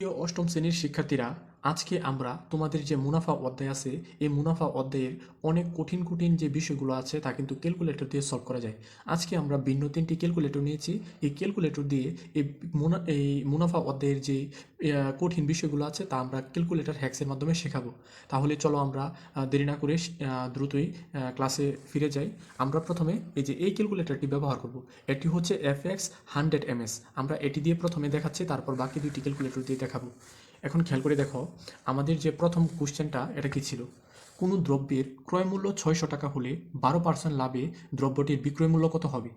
প্রিয় অষ্টম শ্রেণির শিক্ষার্থীরা আজকে আমরা তোমাদের যে মুনাফা অধ্যায় আছে, এই মুনাফা অধ্যায়ের অনেক কঠিন কঠিন যে বিষয়গুলো আছে তা কিন্তু ক্যালকুলেটর দিয়ে সলভ করা যায়। আজকে আমরা ভিন্ন তিনটি ক্যালকুলেটর নিয়েছি। এই ক্যালকুলেটর দিয়ে এই মুনা, এই মুনাফা অধ্যায়ের যে কঠিন বিষয়গুলো আছে তা আমরা ক্যালকুলেটর হ্যাক্সের মাধ্যমে শেখাবো। তাহলে চলো আমরা দেরি না করে দ্রুতই ক্লাসে ফিরে যাই। আমরা প্রথমে এই যে এই ক্যালকুলেটরটি ব্যবহার করব। এটি হচ্ছে এফ এক্স হান্ড্রেড এম আমরা এটি দিয়ে প্রথমে দেখাচ্ছি, তারপর বাকি দুইটি ক্যালকুলেটর দিয়ে দেখাবো। এখন খেয়াল করে দেখো, আমাদের যে প্রথম কোশ্চেনটা, এটা কি ছিল? কোনো দ্রব্যের ক্রয়মূল্য ছয়শো টাকা হলে বারো পার্সেন্ট লাভে দ্রব্যটির বিক্রয় মূল্য কত হবে?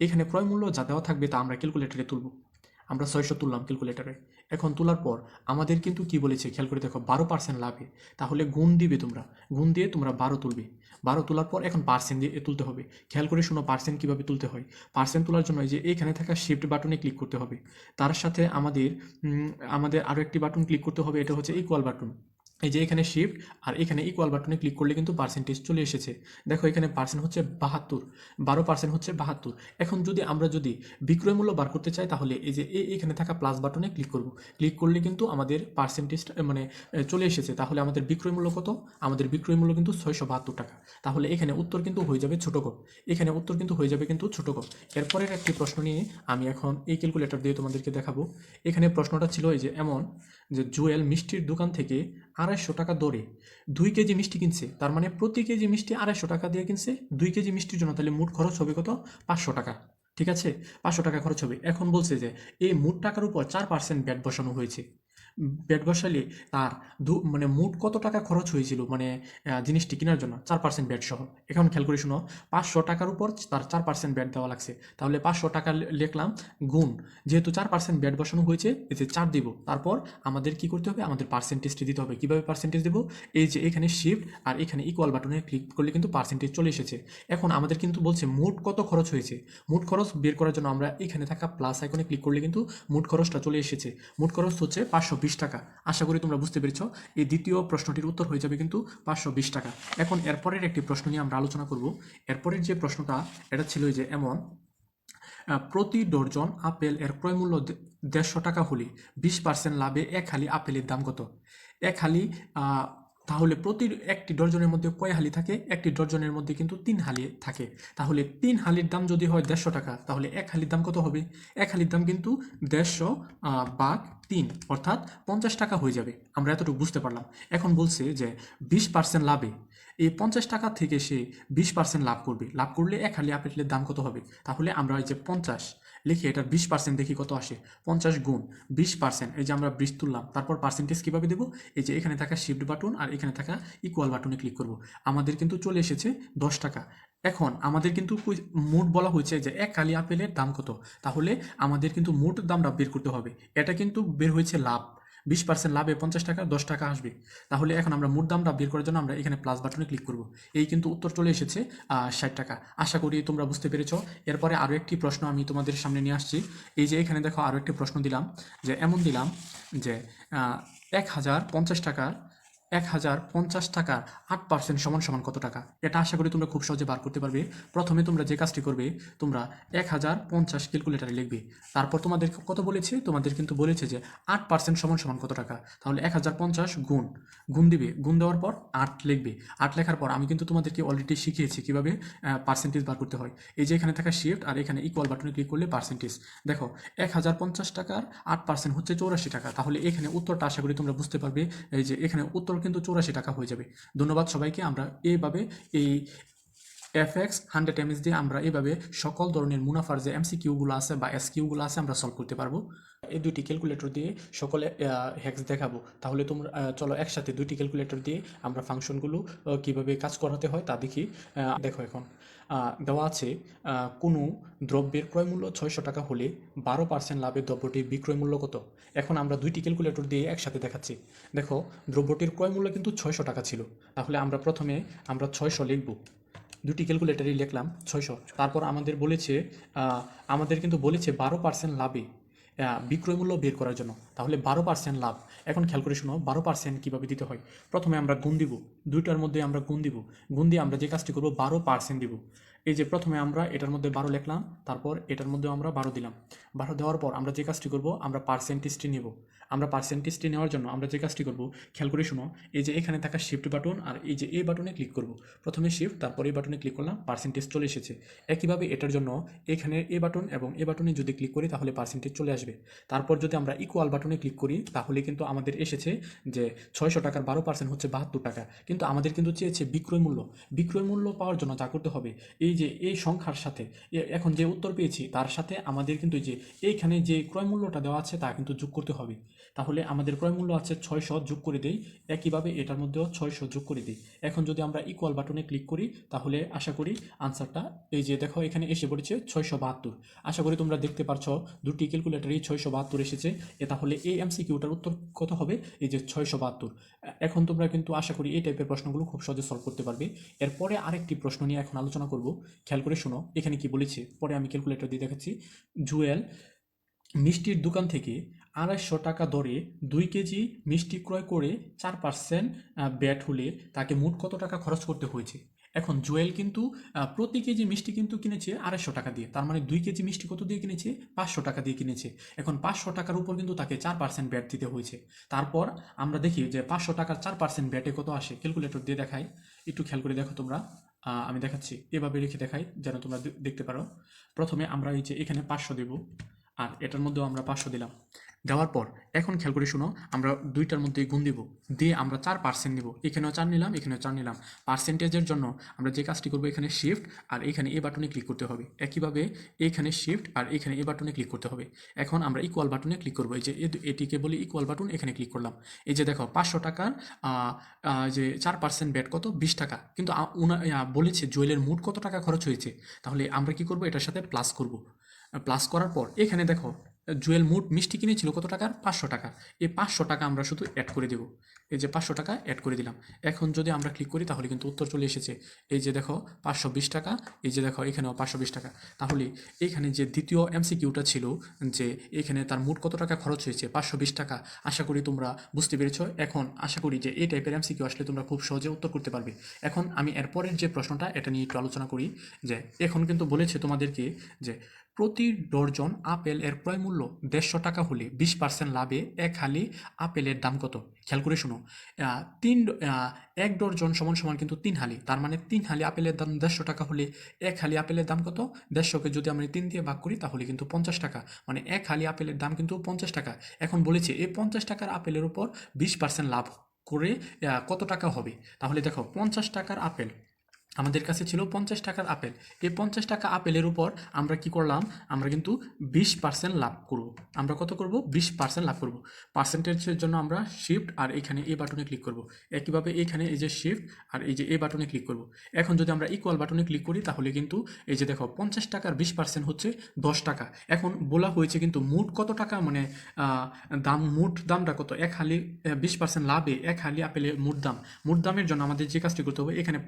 এখানে ক্রয়মূল্য যা দেওয়া থাকবে তা আমরা ক্যালকুলেটারে তুলব। আমরা ছয়শো তুললাম ক্যালকুলেটরে এখন তোলার পর আমাদের কিন্তু কি বলেছে? খেয়াল করে দেখো, বারো পার্সেন্ট লাভে। তাহলে গুণ দিবে তোমরা। গুণ দিয়ে তোমরা বারো তুলবে। বারো তোলার পর এখন পার্সেন্ট দিয়ে তুলতে হবে। খেয়াল করে শোনো পার্সেন্ট কীভাবে তুলতে হয়? পার্সেন্ট তোলার জন্য যে এখানে থাকা শিফট বাটনে ক্লিক করতে হবে। তার সাথে আমাদের আমাদের আরও একটি বাটন ক্লিক করতে হবে। এটা হচ্ছে ইকুয়াল বাটন এই যে এখানে শিফট আর এখানে ইকুয়াল বাটনে ক্লিক করলে কিন্তু পার্সেন্টেজ চলে এসেছে। দেখো এখানে পার্সেন্ট হচ্ছে বাহাত্তর, বারো পার্সেন্ট হচ্ছে বাহাত্তর। এখন যদি আমরা যদি বিক্রয় মূল্য বার করতে চাই, তাহলে এই যে এখানে থাকা প্লাস বাটনে ক্লিক করব। ক্লিক করলে কিন্তু আমাদের পার্সেন্টেজটা মানে চলে এসেছে। তাহলে আমাদের বিক্রয় মূল্য কত? আমাদের বিক্রয় মূল্য কিন্তু ছয়শো বাহাত্তর টাকা। তাহলে এখানে উত্তর কিন্তু হয়ে যাবে ছোট ক এখানে উত্তর কিন্তু হয়ে যাবে কিন্তু ছোটো ক এরপরের একটি প্রশ্ন নিয়ে আমি এখন এই ক্যালকুলেটর দিয়ে তোমাদেরকে দেখাবো। এখানে প্রশ্নটা ছিল এই যে এমন যে জুয়েল মিষ্টির দোকান থেকে আড়াইশো টাকা দরে দুই কেজি মিষ্টি কিনছে। তার মানে প্রতি কেজি মিষ্টি আড়াইশো টাকা দিয়ে কিনছে। দুই কেজি মিষ্টির জন্য তাহলে মোট খরচ হবে কত? পাঁচশো টাকা। ঠিক আছে? পাঁচশো টাকা খরচ হবে। এখন বলছে যে, এই মোট টাকার উপর চার পার্সেন্ট ব্যাট বসানো হয়েছে। ব্যাট বসালে তার দু মানে মোট কত টাকা খরচ হয়েছিল মানে জিনিসটি কেনার জন্য? চার পার্সেন্ট ব্যাট সহ। এখন খেয়াল করে শুনো, পাঁচশো টাকার উপর তার চার পার্সেন্ট ব্যাট দেওয়া লাগছে। তাহলে পাঁচশো টাকা লিখলাম, গুণ, যেহেতু চার পার্সেন্ট ব্যাট বসানো হয়েছে যে চার দিব। তারপর আমাদের কি করতে হবে? আমাদের পার্সেন্টেজটি দিতে হবে। কীভাবে পার্সেন্টেজ দেবো? এই যে এখানে শিফট আর এখানে ইকুয়াল বাটনে ক্লিক করলে কিন্তু পার্সেন্টেজ চলে এসেছে। এখন আমাদের কিন্তু বলছে মোট কত খরচ হয়েছে? মোট খরচ বের করার জন্য আমরা এখানে থাকা প্লাস আইকনে ক্লিক করলে কিন্তু মোট খরচটা চলে এসেছে। মোট খরচ হচ্ছে পাঁচশো বিশ টাকা। আশা করি তোমরা বুঝতে পেরেছ, এই দ্বিতীয় প্রশ্নটির উত্তর হয়ে যাবে কিন্তু পাঁচশো বিশ টাকা। এখন এরপরের একটি প্রশ্ন নিয়ে আমরা আলোচনা করব। এরপরের যে প্রশ্নটা, এটা ছিল যে এমন প্রতি ডর্জন আপেল এর ক্রয় মূল্য দে- দেড়শো টাকা হলে বিশ পার্সেন্ট লাভে এক হালি আপেলের দাম কত? এক হালি তাহলে প্রতি একটি ডর্জনের মধ্যে কয় হালি থাকে? একটি ডর্জনের মধ্যে কিন্তু তিন হালি থাকে। তাহলে তিন হালির দাম যদি হয় দেড়শো টাকা, তাহলে এক হালির দাম কত হবে? এক হালির দাম কিন্তু দেড়শো বাঘ তিন, অর্থাৎ পঞ্চাশ টাকা হয়ে যাবে। আমরা এতটুকু বুঝতে পারলাম। এখন বলছে যে বিশ পার্সেন্ট লাভে, এই পঞ্চাশ টাকা থেকে সে বিশ পার্সেন্ট লাভ করবে। লাভ করলে এক হালি আপেলের দাম কত হবে? তাহলে আমরা এই যে পঞ্চাশ লিখি এটা বিশ পার্সেন্ট দেখি কত আসে? পঞ্চাশ গুণ। বিশ পার্সেন্ট এই যে আমরা বিশ তুললাম, তারপর পার্সেন্টেজ কীভাবে দেবো? এই যে এখানে থাকা শিফট বাটন আর এখানে থাকা ইকুয়াল বাটনে ক্লিক করব। আমাদের কিন্তু চলে এসেছে দশ টাকা। এখন আমাদের কিন্তু মোট বলা হয়েছে যে এক কালি আপেলের দাম কত? তাহলে আমাদের কিন্তু মোট দামটা বের করতে হবে। এটা কিন্তু বের হয়েছে লাভ। বিশ পার্সেন্ট লাভে পঞ্চাশ টাকা, দশ টাকা আসবে। তাহলে এখন আমরা মোট দামটা বের করার জন্য আমরা এখানে প্লাস বাটনে ক্লিক করব। এই কিন্তু উত্তর চলে এসেছে ষাট টাকা। আশা করি তোমরা বুঝতে পেরেছ। এরপরে আরও একটি প্রশ্ন আমি তোমাদের সামনে নিয়ে আসছি। এই যে এখানে দেখো আরও একটি প্রশ্ন দিলাম, যে এমন দিলাম যে এক হাজার পঞ্চাশ টাকার এক হাজার পঞ্চাশ টাকার আট পার্সেন্ট সমান সমান কত টাকা? এটা আশা করি তোমরা খুব সহজে বার করতে পারবে। প্রথমে তোমরা যে কাজটি করবে, তোমরা এক হাজার পঞ্চাশ ক্যালকুলেটারে লিখবে। তারপর তোমাদের কত বলেছে? তোমাদের কিন্তু বলেছে যে আট পার্সেন্ট সমান সমান কত টাকা? তাহলে এক হাজার পঞ্চাশ গুণ। গুণ দিবে। গুণ দেওয়ার পর আট লিখবে। আট লেখার পর আমি কিন্তু তোমাদেরকে অলরেডি শিখিয়েছি কীভাবে পার্সেন্টেজ বার করতে হয়। এই যে এখানে থাকা শিফট আর এখানে ইকুয়াল বাটনে ক্লিক করলে পার্সেন্টেজ দেখো, এক হাজার পঞ্চাশ টাকার আট পার্সেন্ট হচ্ছে চৌরাশি টাকা। তাহলে এখানে উত্তরটা আশা করি তোমরা বুঝতে পারবে। এই যে এখানে উত্তর কিন্তু চৌরাশি টাকা হয়ে যাবে। ধন্যবাদ সবাইকে আমরা এইভাবে এই এফ এক্স হান্ড্রেড এমএস দিয়ে আমরা এইভাবে সকল ধরনের মুনাফার যে এমসি কিউগুলো আছে বা এস কিউগুলো আছে আমরা সলভ করতে পারব। এই দুইটি ক্যালকুলেটর দিয়ে সকলে হ্যাক্স দেখাবো। তাহলে তোমরা চলো একসাথে দুইটি ক্যালকুলেটর দিয়ে আমরা ফাংশনগুলো কীভাবে কাজ করাতে হয় তা দেখি। দেখো এখন দেওয়া আছে কোনো দ্রব্যের ক্রয় মূল্য ছয়শো টাকা হলে বারো পার্সেন্ট লাভের দ্রব্যটির বিক্রয় মূল্য কত? এখন আমরা দুইটি ক্যালকুলেটর দিয়ে একসাথে দেখাচ্ছি। দেখো, দ্রব্যটির ক্রয় মূল্য কিন্তু ছয়শো টাকা ছিল। তাহলে আমরা প্রথমে আমরা ছয়শো লিখব। দুটি ক্যালকুলেটারই লিখলাম, ছয়শো। তারপর আমাদের বলেছে আমাদের কিন্তু বলেছে বারো পার্সেন্ট লাভে বিক্রয় মূল্য বের করার জন্য। তাহলে বারো পার্সেন্ট লাভ। এখন খেয়াল করে শোনো, বারো পার্সেন্ট কীভাবে দিতে হয়? প্রথমে আমরা গুণ দিব। দুইটার মধ্যে আমরা গুণ দিব। গুণ দিয়ে আমরা যে কাজটি করব, বারো পার্সেন্ট দিব। এই যে প্রথমে আমরা এটার মধ্যে বারো লিখলাম, তারপর এটার মধ্যে আমরা বারো দিলাম। বারো দেওয়ার পর আমরা যে কাজটি করব, আমরা পার্সেন্টেজটি নেব। আমরা পার্সেন্টেজটি নেওয়ার জন্য আমরা যে কাজটি করব, খেয়াল করে শুনো, এই যে এখানে থাকা শিফট বাটন আর এই যে এই বাটনে ক্লিক করব। প্রথমে শিফট তারপর এই বাটনে ক্লিক করলাম পার্সেন্টেজ চলে এসেছে। একইভাবে এটার জন্য এখানে এ বাটন এবং এ বাটনে যদি ক্লিক করি, তাহলে পার্সেন্টেজ চলে আসবে। তারপর যদি আমরা ইকুয়াল বাটনে ক্লিক করি, তাহলে কিন্তু আমাদের এসেছে যে ছয়শো টাকার বারো পার্সেন্ট হচ্ছে বাহাত্তর টাকা। কিন্তু আমাদের কিন্তু চেয়েছে বিক্রয় মূল্য। বিক্রয় মূল্য পাওয়ার জন্য যা করতে হবে, এই যে এই সংখ্যার সাথে এখন যে উত্তর পেয়েছি, তার সাথে আমাদের কিন্তু যে এইখানে যে ক্রয় মূল্যটা দেওয়া আছে, তা কিন্তু যোগ করতে হবে। তাহলে আমাদের ক্রয় মূল্য আছে ছয়শো যোগ করে দেই, একইভাবে এটার মধ্যেও ছয়শো যোগ করে দিই। এখন যদি আমরা ইকুয়াল বাটনে ক্লিক করি, তাহলে আশা করি আনসারটা এই যে দেখো এখানে এসে পড়েছে ছয়শো বাহাত্তর। আশা করি তোমরা দেখতে পারছ, দুটি ক্যালকুলেটারই ছয়শো বাহাত্তর এসেছে। এ তাহলে এই এমসিকিউটার উত্তর কত হবে? এই যে ছয়শো বাহাত্তর। এখন তোমরা কিন্তু আশা করি এই টাইপের প্রশ্নগুলো খুব সহজে সলভ করতে পারবে। এরপরে আরেকটি প্রশ্ন নিয়ে এখন আলোচনা করব। খেয়াল করে শোনো, এখানে কি বলেছে? পরে আমি ক্যালকুলেটর দিয়ে দেখাচ্ছি। জুয়েল, মিষ্টির দোকান থেকে আড়াইশো টাকা দরে দুই কেজি মিষ্টি ক্রয় করে চার পার্সেন্ট ব্যাট হলে তাকে মোট কত টাকা খরচ করতে হয়েছে? এখন জুয়েল কিন্তু প্রতি কেজি মিষ্টি কিন্তু কিনেছে আড়াইশো টাকা দিয়ে। তার মানে দুই কেজি মিষ্টি কত দিয়ে কিনেছে? পাঁচশো টাকা দিয়ে কিনেছে। এখন পাঁচশো টাকার উপর কিন্তু তাকে চার পার্সেন্ট ব্যাট দিতে হয়েছে। তারপর আমরা দেখি যে পাঁচশো টাকার চার পার্সেন্ট ব্যাটে কত আসে? ক্যালকুলেটর দিয়ে দেখায় একটু খেয়াল করে দেখো তোমরা। আমি দেখাচ্ছি, এভাবে রেখে দেখাই যেন তোমরা দেখতে পারো। প্রথমে আমরা এই যে এখানে পাঁচশো দেব, আর এটার মধ্যেও আমরা পাঁচশো দিলাম। দেওয়ার পর, এখন খেয়াল করে শুনো, আমরা দুইটার মধ্যে গুণ দিব। দিয়ে আমরা চার পার্সেন্ট নিব। এখানেও চার নিলাম, এখানেও চার নিলাম। পার্সেন্টেজের জন্য আমরা যে কাজটি করব এখানে শিফট আর এখানে এ বাটনে ক্লিক করতে হবে। একইভাবে এখানে শিফট আর এখানে এ বাটনে ক্লিক করতে হবে। এখন আমরা ইকুয়াল বাটনে ক্লিক করব। এই যে এটিকে বলি ইকুয়াল বাটন এখানে ক্লিক করলাম। এই যে দেখো, পাঁচশো টাকার যে চার পার্সেন্ট ব্যাট কত? বিশ টাকা। কিন্তু বলেছে জুয়েলের মোট কত টাকা খরচ হয়েছে? তাহলে আমরা কি করব? এটার সাথে প্লাস করব। প্লাস করার পর, এখানে দেখো জুয়েল মোট মিষ্টি কিনেছিল কত টাকার? পাঁচশো টাকা। এই পাঁচশো টাকা আমরা শুধু অ্যাড করে দেব। এই যে পাঁচশো টাকা অ্যাড করে দিলাম। এখন যদি আমরা ক্লিক করি, তাহলে কিন্তু উত্তর চলে এসেছে। এই যে দেখো, পাঁচশো বিশ টাকা। এই যে দেখো, এখানেও পাঁচশো বিশ টাকা। তাহলে এখানে যে দ্বিতীয় এমসিকিউটা ছিল, যে এখানে তার মোট কত টাকা খরচ হয়েছে? পাঁচশো বিশ টাকা। আশা করি তোমরা বুঝতে পেরেছ। এখন আশা করি যে এই টাইপের এমসিকিউ আসলে তোমরা খুব সহজে উত্তর করতে পারবে। এখন আমি এরপরের যে প্রশ্নটা, এটা নিয়ে একটু আলোচনা করি। যে এখন কিন্তু বলেছে তোমাদেরকে যে প্রতি ডর্জন আপেল এর ক্রয় মূল্য দেড়শো টাকা হলে বিশ পার্সেন্ট লাভে এক হালি আপেলের দাম কত? খেয়াল করে শুনো। তিন এক ডর্জন সমান সমান কিন্তু তিন হালি। তার মানে তিন হালি আপেলের দাম দেড়শো টাকা হলে এক হালি আপেলের দাম কত? দেড়শোকে যদি আমরা তিন দিয়ে ভাগ করি তাহলে কিন্তু পঞ্চাশ টাকা। মানে এক হালি আপেলের দাম কিন্তু পঞ্চাশ টাকা। এখন বলেছে এই পঞ্চাশ টাকার আপেলের উপর বিশ পার্সেন্ট লাভ করে কত টাকা হবে? তাহলে দেখো, পঞ্চাশ টাকার আপেল আমাদের কাছে ছিল পঞ্চাশ টাকার আপেল। এই পঞ্চাশ টাকা আপেলের উপর আমরা কি করলাম? আমরা কিন্তু বিশ পার্সেন্ট লাভ করব। আমরা কত করব? বিশ পার্সেন্ট লাভ করব। পার্সেন্টেজের জন্য আমরা শিফট আর এখানে এ বাটনে ক্লিক করব। একইভাবে এখানে এই যে শিফট আর এই যে এ বাটনে ক্লিক করব। এখন যদি আমরা ইকুয়াল বাটনে ক্লিক করি, তাহলে কিন্তু এই যে দেখো, পঞ্চাশ টাকার বিশ পার্সেন্ট হচ্ছে দশ টাকা। এখন বলা হয়েছে কিন্তু মোট কত টাকা? মানে দাম, মোট দামটা কত? এক হালি বিশ পার্সেন্ট লাভে এক হালি আপেলের মোট দাম। মোট দামের জন্য আমাদের যে কাজটি করতে হবে, এখানে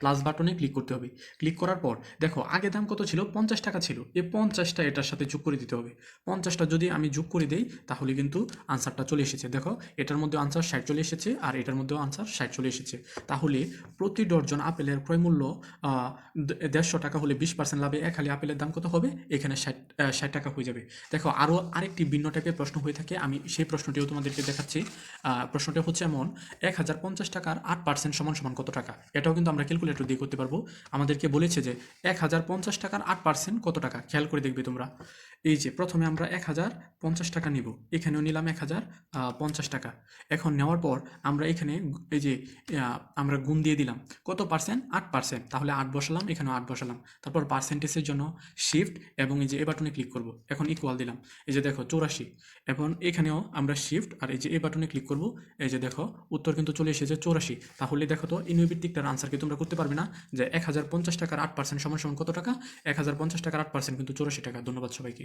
প্লাস বাটনে ক্লিক করতে হবে। ক্লিক করার পর দেখো, আগে দাম কত ছিল? পঞ্চাশ টাকা ছিল। এই পঞ্চাশটা এটার সাথে যোগ করে দিতে হবে। পঞ্চাশটা যদি আমি যোগ করে দেই, তাহলে কিন্তু আনসারটা চলে এসেছে। দেখো, এটার মধ্যে আনসার ষাট চলে এসেছে আর এটার মধ্যেও আনসার ষাট চলে এসেছে। তাহলে প্রতি ডর্জন আপেলের ক্রয় মূল্য দেড়শো টাকা হলে বিশ পার্সেন্ট লাভে এক হালি আপেলের দাম কত হবে? এখানে ষাট ষাট টাকা হয়ে যাবে। দেখো আরও আরেকটি ভিন্ন টাইপের প্রশ্ন হয়ে থাকে। আমি সেই প্রশ্নটিও তোমাদেরকে দেখাচ্ছি। প্রশ্নটা হচ্ছে এমন, এক হাজার পঞ্চাশ টাকার আট পার্সেন্ট সমান সমান কত টাকা? এটাও কিন্তু আমরা ক্যালকুলেটর দিয়ে করতে পারব। আমাদেরকে বলেছে যে, এক হাজার পঞ্চাশ টাকার আট পার্সেন্ট কত টাকা? খেয়াল করে দেখবে তোমরা। এই যে প্রথমে আমরা এক হাজার পঞ্চাশ টাকা নিব, এখানেও নিলাম এক হাজার পঞ্চাশ টাকা। এখন নেওয়ার পর আমরা এখানে এই যে আমরা গুণ দিয়ে দিলাম। কত পার্সেন্ট আট পার্সেন্ট তাহলে আট বসালাম, এখানেও আট বসালাম। তারপর পার্সেন্টেজের জন্য শিফট এবং এই যে এ বাটনে ক্লিক করব। এখন ইকুয়াল দিলাম। এই যে দেখো চৌরাশি। এখন এখানেও আমরা শিফট আর এই যে এ বাটনে ক্লিক করব। এই যে দেখো, উত্তর কিন্তু চলে এসেছে চৌরাশি। তাহলে দেখো তো ইনভিত্তিকটার আনসার কি তোমরা করতে পারবে না? যে এক হাজার পঞ্চাশ টাকার আট পার্সেন্ট সমান সমান কত টাকা? এক হাজার পঞ্চাশ টাকার আট পার্সেন্ট কিন্তু চৌরাশি টাকা। ধন্যবাদ সবাইকে।